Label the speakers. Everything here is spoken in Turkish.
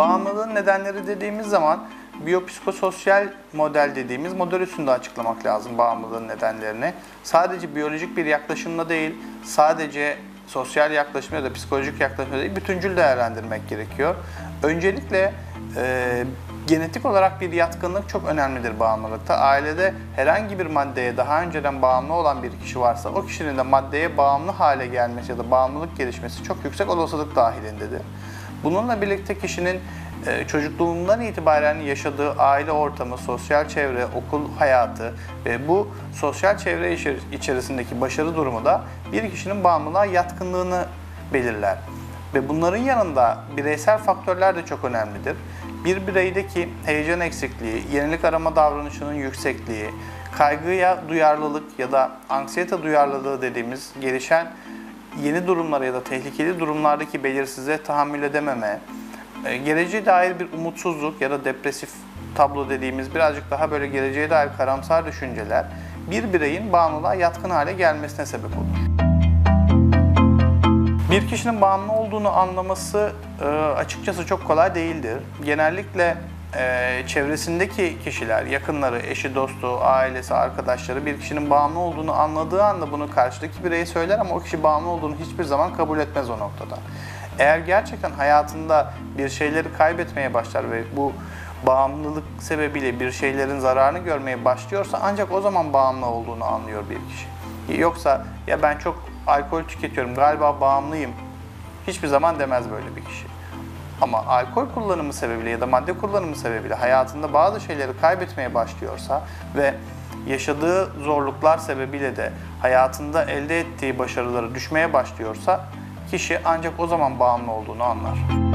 Speaker 1: Bağımlılığın nedenleri dediğimiz zaman biyopsikososyal model dediğimiz model üstünde açıklamak lazım bağımlılığın nedenlerini. Sadece biyolojik bir yaklaşımla değil, sadece sosyal yaklaşım ya da psikolojik yaklaşımla değil, bütüncül değerlendirmek gerekiyor. Öncelikle e, genetik olarak bir yatkınlık çok önemlidir bağımlılıkta. Ailede herhangi bir maddeye daha önceden bağımlı olan bir kişi varsa o kişinin de maddeye bağımlı hale gelmesi ya da bağımlılık gelişmesi çok yüksek olasılık dahilindedir. Bununla birlikte kişinin e, çocukluğundan itibaren yaşadığı aile ortamı, sosyal çevre, okul hayatı ve bu sosyal çevre içer- içerisindeki başarı durumu da bir kişinin bağımlılığa yatkınlığını belirler. Ve bunların yanında bireysel faktörler de çok önemlidir. Bir bireydeki heyecan eksikliği, yenilik arama davranışının yüksekliği, kaygıya duyarlılık ya da anksiyete duyarlılığı dediğimiz gelişen yeni durumlara ya da tehlikeli durumlardaki belirsizliğe tahammül edememe, e, geleceğe dair bir umutsuzluk ya da depresif tablo dediğimiz birazcık daha böyle geleceğe dair karamsar düşünceler bir bireyin bağımlılığa yatkın hale gelmesine sebep olur. Bir kişinin bağımlı olduğunu anlaması e, açıkçası çok kolay değildir. Genellikle e, çevresindeki kişiler, yakınları, eşi, dostu, ailesi, arkadaşları bir kişinin bağımlı olduğunu anladığı anda bunu karşıdaki bireye söyler ama o kişi bağımlı olduğunu hiçbir zaman kabul etmez o noktada. Eğer gerçekten hayatında bir şeyleri kaybetmeye başlar ve bu bağımlılık sebebiyle bir şeylerin zararını görmeye başlıyorsa ancak o zaman bağımlı olduğunu anlıyor bir kişi. Yoksa ya ben çok alkol tüketiyorum galiba bağımlıyım hiçbir zaman demez böyle bir kişi. Ama alkol kullanımı sebebiyle ya da madde kullanımı sebebiyle hayatında bazı şeyleri kaybetmeye başlıyorsa ve yaşadığı zorluklar sebebiyle de hayatında elde ettiği başarıları düşmeye başlıyorsa kişi ancak o zaman bağımlı olduğunu anlar.